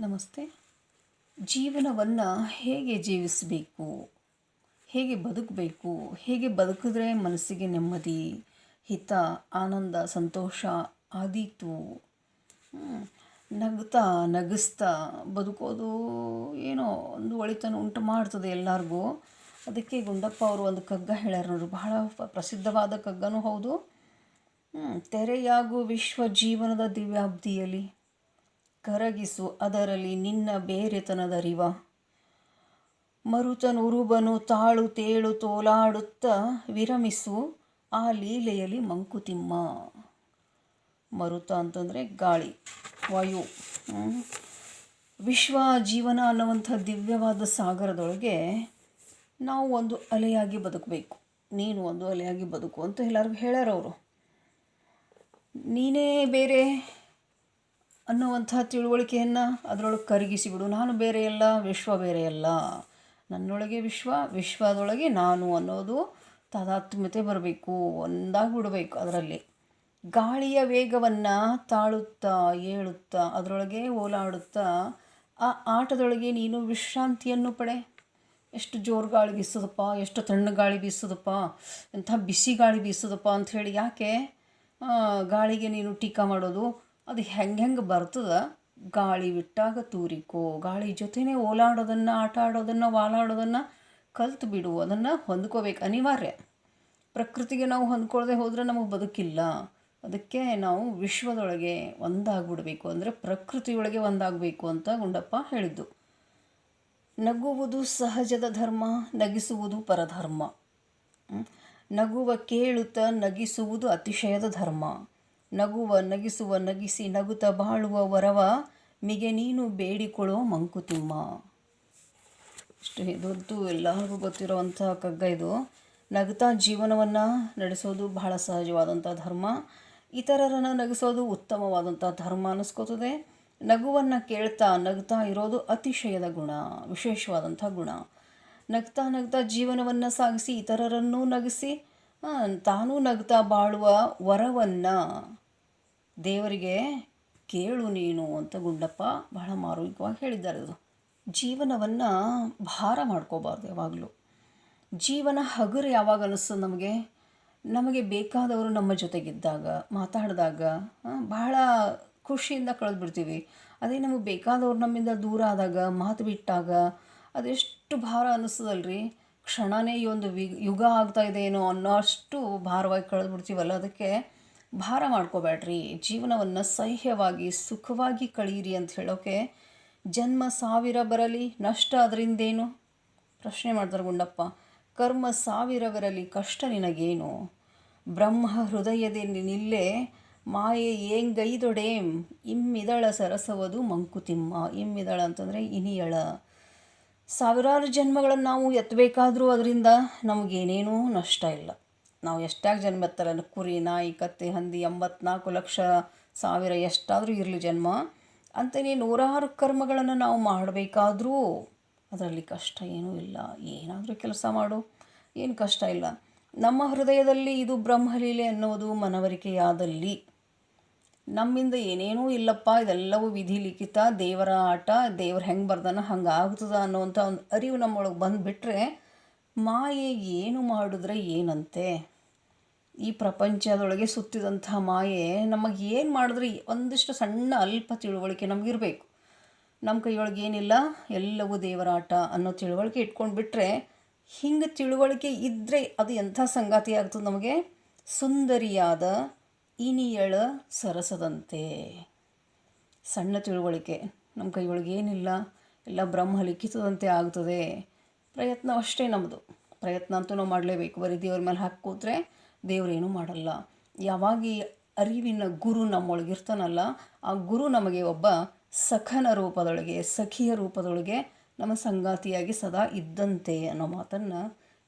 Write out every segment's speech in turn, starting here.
ನಮಸ್ತೆ. ಜೀವನವನ್ನು ಹೇಗೆ ಜೀವಿಸಬೇಕು? ಹೇಗೆ ಬದುಕಬೇಕು? ಹೇಗೆ ಬದುಕಿದ್ರೆ ಮನಸ್ಸಿಗೆ ನೆಮ್ಮದಿ, ಹಿತ, ಆನಂದ, ಸಂತೋಷ ಆದೀತು? ನಗ್ತಾ, ನಗಿಸ್ತಾ ಬದುಕೋದು ಏನೋ ಒಂದು ಒಳಿತನ ಉಂಟು ಮಾಡ್ತದೆ ಎಲ್ಲರಿಗೂ. ಅದಕ್ಕೆ ಗುಂಡಪ್ಪ ಅವರು ಒಂದು ಕಗ್ಗ ಹೇಳ್ಯಾರ ನೋಡ್ರಿ. ಬಹಳ ಪ್ರಸಿದ್ಧವಾದ ಕಗ್ಗನೂ ಹೌದು. ತೆರೆಯಾಗು ವಿಶ್ವ ಜೀವನದ ದಿವ್ಯಾಬ್ದಿಯಲ್ಲಿ. ಕರಗಿಸು, ಅದರಲ್ಲಿ ನಿನ್ನ ಬೇರೆತನದ ಬೇರೆತನದರಿವ ಮರುತನುರುಬನು ತಾಳು ತೇಳು ತೋಲಾಡುತ್ತ ವಿರಮಿಸು, ಆ ಲೀಲೆಯಲ್ಲಿ ಮಂಕುತಿಮ್ಮ. ಮರುತ ಅಂತಂದರೆ ಗಾಳಿ, ವಾಯು. ವಿಶ್ವ, ಜೀವನ ಅನ್ನುವಂಥ ದಿವ್ಯವಾದ ಸಾಗರದೊಳಗೆ ನಾವು ಒಂದು ಅಲೆಯಾಗಿ ಬದುಕಬೇಕು. ನೀನು ಒಂದು ಅಲೆಯಾಗಿ ಬದುಕು ಅಂತ ಎಲ್ಲರಿಗೂ ಹೇಳ್ಯಾರವರು. ನೀನೇ ಬೇರೆ ಅನ್ನುವಂಥ ತಿಳುವಳಿಕೆಯನ್ನು ಅದರೊಳಗೆ ಕರಗಿಸಿಬಿಡು ನಾನು ಬೇರೆಯಲ್ಲ ವಿಶ್ವ ಬೇರೆಯಲ್ಲ ನನ್ನೊಳಗೆ ವಿಶ್ವ, ವಿಶ್ವದೊಳಗೆ ನಾನು ಅನ್ನೋದು ತಾದಾತ್ಮ್ಯತೆ ಬರಬೇಕು ಒಂದಾಗಿ ಬಿಡಬೇಕು ಅದರಲ್ಲಿ. ಗಾಳಿಯ ವೇಗವನ್ನು ತಾಳುತ್ತಾ, ಏಳುತ್ತಾ, ಅದರೊಳಗೆ ಓಲಾಡುತ್ತಾ, ಆ ಆಟದೊಳಗೆ ನೀನು ವಿಶ್ರಾಂತಿಯನ್ನು ಪಡೆ. ಎಷ್ಟು ಜೋರು ಗಾಳಿ ಬೀಸೋದಪ್ಪ ಎಷ್ಟು ತಣ್ಣು ಗಾಳಿ ಬೀಸೋದಪ್ಪ ಎಂಥ ಬಿಸಿ ಗಾಳಿ ಬೀಸೋದಪ್ಪ ಅಂಥೇಳಿ ಯಾಕೆ? ಗಾಳಿಗೆ ನೀನು ಟೀಕಾ ಮಾಡೋದು ಅದು ಹೆಂಗೆ ಹೆಂಗೆ ಬರ್ತದ? ಗಾಳಿ ಬಿಟ್ಟಾಗ ತೂರಿಕೋ, ಗಾಳಿ ಜೊತೆನೇ ಓಲಾಡೋದನ್ನು, ಆಟ ಆಡೋದನ್ನು, ವಾಲಾಡೋದನ್ನು ಕಲ್ತು ಬಿಡು, ಅದನ್ನು ಹೊಂದ್ಕೋಬೇಕು ಅನಿವಾರ್ಯ. ಪ್ರಕೃತಿಗೆ ನಾವು ಹೊಂದ್ಕೊಳ್ಳದೆ ಹೋದರೆ ನಮಗೆ ಬದುಕಿಲ್ಲ. ಅದಕ್ಕೆ ನಾವು ವಿಶ್ವದೊಳಗೆ ಒಂದಾಗ್ಬಿಡ್ಬೇಕು. ಅಂದರೆ ಪ್ರಕೃತಿಯೊಳಗೆ ಒಂದಾಗಬೇಕು ಅಂತ ಗುಂಡಪ್ಪ ಹೇಳಿದ್ದು. ನಗುವುದು ಸಹಜದ ಧರ್ಮ, ನಗಿಸುವುದು ಪರಧರ್ಮ. ನಗುವ ಕೇಳುತ್ತ ನಗಿಸುವುದು ಅತಿಶಯದ ಧರ್ಮ. ನಗುವ, ನಗಿಸುವ, ನಗಿಸಿ ನಗುತ ಬಾಳುವ ವರವ ಮಿಗೆ ನೀನು ಬೇಡಿಕೊಳ್ಳೋ ಮಂಕುತಿಮ್ಮ. ಇಷ್ಟು ಇದೊಂದು ಎಲ್ಲರಿಗೂ ಗೊತ್ತಿರುವಂಥ ಕಗ್ಗ ಇದು. ನಗುತ್ತಾ ಜೀವನವನ್ನು ನಡೆಸೋದು ಬಹಳ ಸಹಜವಾದಂಥ ಧರ್ಮ. ಇತರರನ್ನು ನಗಿಸೋದು ಉತ್ತಮವಾದಂಥ ಧರ್ಮ ಅನ್ನಿಸ್ಕೋತದೆ ನಗುವನ್ನು ಕೇಳ್ತಾ ನಗ್ತಾ ಇರೋದು ಅತಿಶಯದ ಗುಣ ವಿಶೇಷವಾದಂಥ ಗುಣ. ನಗ್ತಾ ನಗ್ತಾ ಜೀವನವನ್ನು ಸಾಗಿಸಿ ಇತರರನ್ನೂ ನಗಿಸಿ ತಾನೂ ನಗ್ತಾ ಬಾಳುವ ವರವನ್ನು ದೇವರಿಗೆ ಕೇಳು ನೀನು ಅಂತ ಗುಂಡಪ್ಪ ಬಹಳ ಮಾರ್ಮಿಕವಾಗಿ ಹೇಳಿದ್ದಾರೆ ಅದು. ಜೀವನವನ್ನು ಭಾರ ಮಾಡ್ಕೋಬಾರ್ದು ಯಾವಾಗಲೂ. ಜೀವನ ಹಗುರು ಯಾವಾಗ ಅನ್ನಿಸ್ತದೆ ನಮಗೆ? ನಮಗೆ ಬೇಕಾದವರು ನಮ್ಮ ಜೊತೆಗಿದ್ದಾಗ, ಮಾತಾಡಿದಾಗ ಬಹಳ ಖುಷಿಯಿಂದ ಕಳೆದ್ಬಿಡ್ತೀವಿ. ಅದೇ ನಮಗೆ ಬೇಕಾದವ್ರು ನಮ್ಮಿಂದ ದೂರ ಆದಾಗ, ಮಾತು ಬಿಟ್ಟಾಗ ಅದೆಷ್ಟು ಭಾರ ಅನ್ನಿಸ್ತದಲ್ರಿ ಕ್ಷಣನೇ ಈ ಒಂದು ವಿ ಯುಗ ಆಗ್ತಾ ಇದೆ ಏನೋ ಅನ್ನೋ ಅಷ್ಟು ಭಾರವಾಗಿ ಕಳೆದ್ಬಿಡ್ತೀವಲ್ಲ, ಅದಕ್ಕೆ ಭಾರ ಮಾಡ್ಕೋಬೇಡ್ರಿ. ಜೀವನವನ್ನು ಸಹ್ಯವಾಗಿ, ಸುಖವಾಗಿ ಕಳೀರಿ ಅಂತ ಹೇಳೋಕೆ ಜನ್ಮ ಸಾವಿರ ಬರಲಿ, ನಷ್ಟ ಅದರಿಂದೇನು ಪ್ರಶ್ನೆ ಮಾಡ್ತಾರೆ ಗುಂಡಪ್ಪ. ಕರ್ಮ ಸಾವಿರ ಬರಲಿ ಕಷ್ಟ ನಿನಗೇನು? ಬ್ರಹ್ಮ ಹೃದಯದಲ್ಲಿ ನಿಲ್ಲೆ, ಮಾಯೆ ಏಂಗೈದೊಡೇಂ, ಇಮ್ಮಿದಳ ಸರಸವದು ಮಂಕುತಿಮ್ಮ. ಇಮ್ಮಿದಳ ಅಂತಂದರೆ ಇನಿಯಳ. ಸಾವಿರಾರು ಜನ್ಮಗಳನ್ನು ನಾವು ಎತ್ತಬೇಕಾದರೂ ಅದರಿಂದ ನಮಗೇನೇನೂ ನಷ್ಟ ಇಲ್ಲ. ನಾವು ಎಷ್ಟಾಗಿ ಜನ್ಮ ಎತ್ತಲ್ಲ ಕುರಿ, ನಾಯಿ, ಕತ್ತೆ, ಹಂದಿ, ಎಂಬತ್ನಾಲ್ಕು ಲಕ್ಷ ಸಾವಿರ ಎಷ್ಟಾದರೂ ಇರಲಿ ಜನ್ಮ. ಅಂತಲೇ ನೂರಾರು ಕರ್ಮಗಳನ್ನು ನಾವು ಮಾಡಬೇಕಾದ್ರೂ ಅದರಲ್ಲಿ ಕಷ್ಟ ಏನೂ ಇಲ್ಲ. ಏನಾದರೂ ಕೆಲಸ ಮಾಡು. ಏನು ಕಷ್ಟ ಇಲ್ಲ. ನಮ್ಮ ಹೃದಯದಲ್ಲಿ ಇದು ಬ್ರಹ್ಮಲೀಲೆ ಅನ್ನೋದು ಮನವರಿಕೆಯಾದಲ್ಲಿ. ನಮ್ಮಿಂದ ಏನೇನೂ ಇಲ್ಲಪ್ಪ, ಇದೆಲ್ಲವೂ ವಿಧಿ ಲಿಖಿತ, ದೇವರ ಆಟ, ದೇವ್ರು ಹೆಂಗೆ ಬರ್ದಾನ, ಹಂಗೆ ಆಗ್ತದ ಅನ್ನೋವಂಥ ಒಂದು ಅರಿವು ನಮ್ಮೊಳಗೆ ಬಂದುಬಿಟ್ರೆ ಮಾಯೆ ಏನು ಮಾಡಿದ್ರೆ ಏನಂತೆ? ಈ ಪ್ರಪಂಚದೊಳಗೆ ಸುತ್ತಿದಂಥ ಮಾಯೆ ನಮಗೆ ಏನು ಮಾಡಿದ್ರೆ ಒಂದಿಷ್ಟು ಸಣ್ಣ ಅಲ್ಪ ತಿಳುವಳಿಕೆ ನಮಗಿರಬೇಕು. ನಮ್ಮ ಕೈಯೊಳಗೆ ಏನಿಲ್ಲ, ಎಲ್ಲವೂ ದೇವರಾಟ ಅನ್ನೋ ತಿಳುವಳಿಕೆ ಇಟ್ಕೊಂಡು ಬಿಟ್ಟರೆ ಹಿಂಗೆ ತಿಳುವಳಿಕೆ ಇದ್ದರೆ ಅದು ಎಂಥ ಸಂಗಾತಿ ಆಗ್ತದೆ ನಮಗೆ? ಸುಂದರಿಯಾದ ಇನಿಯಳ ಸರಸದಂತೆ. ಸಣ್ಣ ತಿಳುವಳಿಕೆ. ನಮ್ಮ ಕೈಯೊಳಗೆ ಏನಿಲ್ಲ, ಎಲ್ಲ ಬ್ರಹ್ಮ ಲಿಖಿತದಂತೆ ಆಗ್ತದೆ ಪ್ರಯತ್ನ ಅಷ್ಟೇ ನಮ್ಮದು ಪ್ರಯತ್ನ ಅಂತೂ ನಾವು ಮಾಡಲೇಬೇಕು. ಬರೀ ದೇವ್ರ ಮೇಲೆ ಹಾಕಿ ಕೂತ್ರೆ ದೇವರೇನು ಮಾಡಲ್ಲ. ಯಾವಾಗ ಅರಿವಿನ ಗುರು ನಮ್ಮೊಳಗಿರ್ತಾನಲ್ಲ, ಆ ಗುರು ನಮಗೆ ಒಬ್ಬ ಸಖನ ರೂಪದೊಳಗೆ, ಸಖಿಯ ರೂಪದೊಳಗೆ ನಮ್ಮ ಸಂಗಾತಿಯಾಗಿ ಸದಾ ಇದ್ದಂತೆ ಅನ್ನೋ ಮಾತನ್ನು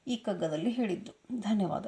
ಈ ಕಗ್ಗದಲ್ಲಿ ಹೇಳಿದ್ದು. ಧನ್ಯವಾದ.